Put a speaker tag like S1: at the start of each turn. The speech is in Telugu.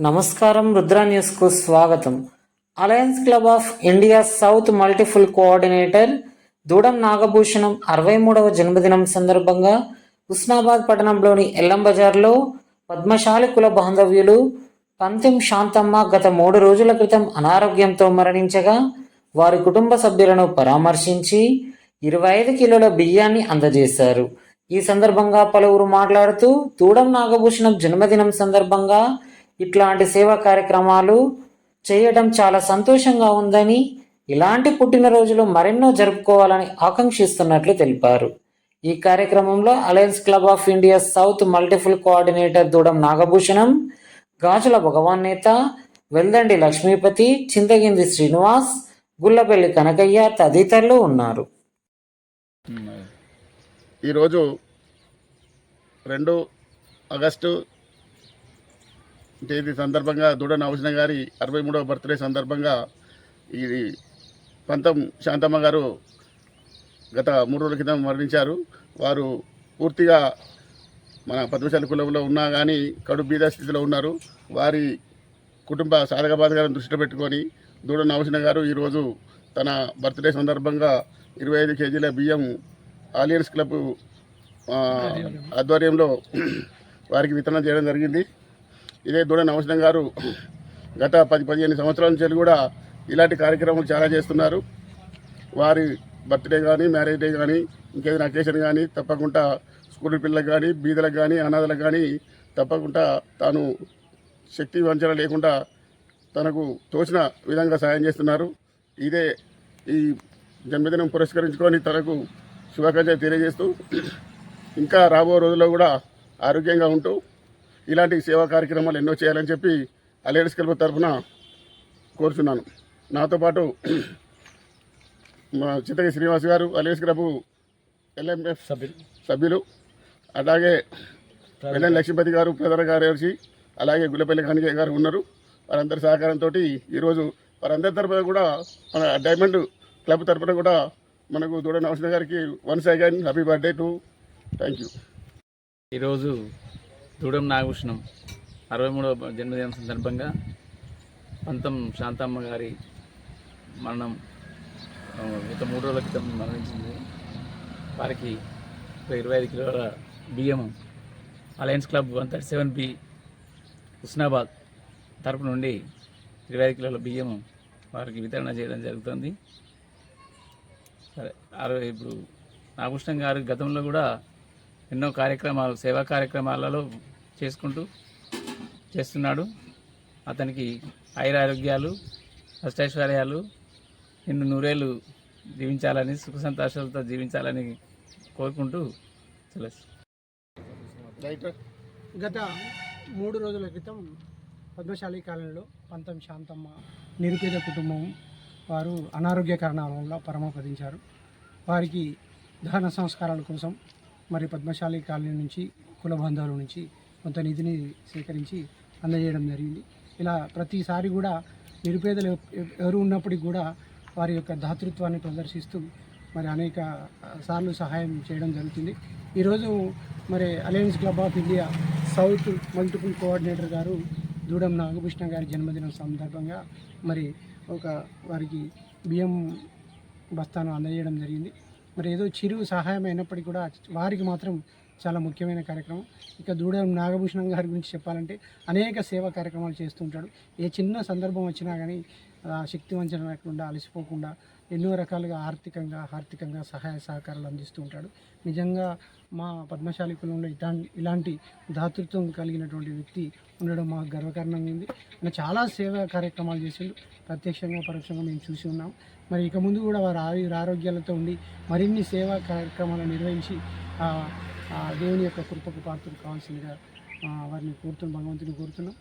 S1: నమస్కారం రుద్ర న్యూస్కు స్వాగతం. Alliance club of India south multiple coordinator Dudam Nagabhushanam అరవై మూడవ జన్మదినం సందర్భంగా హుస్నాబాద్ పట్టణంలోని ఎల్లం బజార్లో పద్మశాలి కుల బాంధవ్యులు పంతిం శాంతమ్మ గత మూడు రోజుల క్రితం అనారోగ్యంతో మరణించగా వారి కుటుంబ సభ్యులను పరామర్శించి ఇరవై ఐదు కిలోల బియ్యాన్ని అందజేశారు. ఈ సందర్భంగా పలువురు మాట్లాడుతూ దూడం నాగభూషణం జన్మదినం సందర్భంగా ఇట్లాంటి సేవా కార్యక్రమాలు చేయడం చాలా సంతోషంగా ఉందని ఇలాంటి పుట్టినరోజులు మరెన్నో జరుపుకోవాలని ఆకాంక్షిస్తున్నట్లు తెలిపారు. ఈ కార్యక్రమంలో Alliance Club of India South multiple coordinator Doodam Nagabhushanam Gajula Bhagavan నేత వెల్దండి లక్ష్మీపతి చింతగింది శ్రీనివాస్ గుల్లపల్లి కనకయ్య తదితరులు ఉన్నారు.
S2: ఈరోజు రెండు ఆగస్టు తేదీ సందర్భంగా దూడ నవసిన గారి అరవై మూడవ బర్త్డే సందర్భంగా ఈ పంతం శాంతమ్మ గారు గత మూడు రోజుల క్రితం మరణించారు. వారు పూర్తిగా మన పద్మశాలి కులంలో ఉన్నా కానీ కడు బీద స్థితిలో ఉన్నారు. వారి కుటుంబ సాధక బాధకాలను దృష్టిలో పెట్టుకొని దూడ నవసిన గారు ఈరోజు తన బర్త్డే సందర్భంగా ఇరవై ఐదు కేజీల బియ్యం ఆలియన్స్ క్లబ్ ఆధ్వర్యంలో వారికి వితరణ చేయడం జరిగింది. ఇదే దూడ నవసనం గారు గత పది పదిహేను సంవత్సరాల నుంచి కూడా ఇలాంటి కార్యక్రమాలు చాలా చేస్తున్నారు. వారి బర్త్డే కానీ మ్యారేజ్ డే కానీ ఇంకేదైనా అకేషన్ కానీ తప్పకుండా స్కూల్ పిల్లలకు కానీ బీదలకు కానీ అనాథలకు కానీ తప్పకుండా తాను శక్తి వంచన లేకుండా తనకు తోచిన విధంగా సాయం చేస్తున్నారు. ఇదే ఈ జన్మదినం పురస్కరించుకొని తనకు శుభాకాంక్షలు తెలియజేస్తూ ఇంకా రాబో రోజుల్లో కూడా ఆరోగ్యంగా ఉంటూ ఇలాంటి సేవా కార్యక్రమాలు ఎన్నో చేయాలని చెప్పి అలయన్స్ క్లబ్ తరఫున కోరుచున్నాను. నాతో పాటు మా చిత్తగి శ్రీనివాస్ గారు అలయన్స్ క్లబ్ ఎల్ఎంఎఫ్ సభ్యులు. అలాగే వెల్లెన్ లక్ష్మీపతి గారు ప్రధాన కార్యదర్శి అలాగే గుల్లపల్లి కనికే గారు ఉన్నారు. వారందరి సహకారంతో ఈరోజు వారందరి తరఫున కూడా మన డైమండ్ క్లబ్ తరఫున కూడా మనకు దూడ నవసన గారికి once again happy birthday to thank you.
S3: ఈరోజు దూడం నాగభూషణం. అరవై మూడవ జన్మదినం సందర్భంగా పంతం శాంతమ్మ గారి మరణం గత మూడు రోజుల క్రితం మరణించింది. వారికి ఇరవై ఐదు కిలోల బియ్యము alliance club one thirty seven B Husnabad తరపు నుండి ఇరవై ఐదు కిలోల బియ్యము వారికి వితరణ చేయడం జరుగుతుంది. సరే అరవై ఇప్పుడు నాగభూషణం గారు గతంలో కూడా ఎన్నో కార్యక్రమాలు సేవా కార్యక్రమాలలో చేసుకుంటూ చేస్తున్నాడు. అతనికి ఆయురారోగ్యాలు అష్టైశ్వర్యాలు నిన్ను నూరేళ్ళు జీవించాలని సుఖ సంతోషాలతో జీవించాలని కోరుకుంటూ
S2: తెలుసు
S4: గత మూడు రోజుల క్రితం పద్మశాలి కాలనీలో పంతం శాంతమ్మ నిరుపేద కుటుంబం వారు అనారోగ్య కారణాల వల్ల పరమపదించారు. వారికి దహన సంస్కారాల కోసం మరి పద్మశాలి కాలనీ నుంచి కుల బంధువుల నుంచి కొంత నిధిని సేకరించి అందజేయడం జరిగింది. ఇలా ప్రతిసారి కూడా నిరుపేదలు ఎవరు ఉన్నప్పటికీ కూడా వారి యొక్క దాతృత్వాన్ని ప్రదర్శిస్తూ మరి అనేక సార్లు సహాయం చేయడం జరుగుతుంది. ఈరోజు మరి alliance club of India south multiple coordinator గారు దూడం నాగభూషణ గారి జన్మదినం సందర్భంగా మరి ఒక వారికి బియ్యం బస్తాను అందజేయడం జరిగింది. మరి ఏదో చిరు సహాయం అయినప్పటికీ కూడా వారికి మాత్రం చాలా ముఖ్యమైన కార్యక్రమం. ఇక దూడం నాగభూషణం గారి గురించి చెప్పాలంటే అనేక సేవా కార్యక్రమాలు చేస్తుంటాడు ఏ చిన్న సందర్భం వచ్చినా కానీ శక్తి వంచన లేకుండా అలసిపోకుండా ఎన్నో రకాలుగా ఆర్థికంగా ఆర్థికంగా సహాయ సహకారాలు అందిస్తూ ఉంటాడు. నిజంగా మా పద్మశాలి కులంలో ఇటా ఇలాంటి దాతృత్వం కలిగినటువంటి వ్యక్తి ఉండడం మాకు గర్వకారణంగా ఉంది. ఆయన చాలా సేవా కార్యక్రమాలు చేసిండు. ప్రత్యక్షంగా పరోక్షంగా మేము చూసి ఉన్నాం. మరి ఇక ముందు కూడా వారు ఆయుర ఆరోగ్యాలతో ఉండి మరిన్ని సేవా కార్యక్రమాలు నిర్వహించి ఆ, దేవుని యొక్క కృపకు పాత్రలు కావాల్సిందిగా వారిని కోరుతున్నాం భగవంతుని కోరుతున్నాం.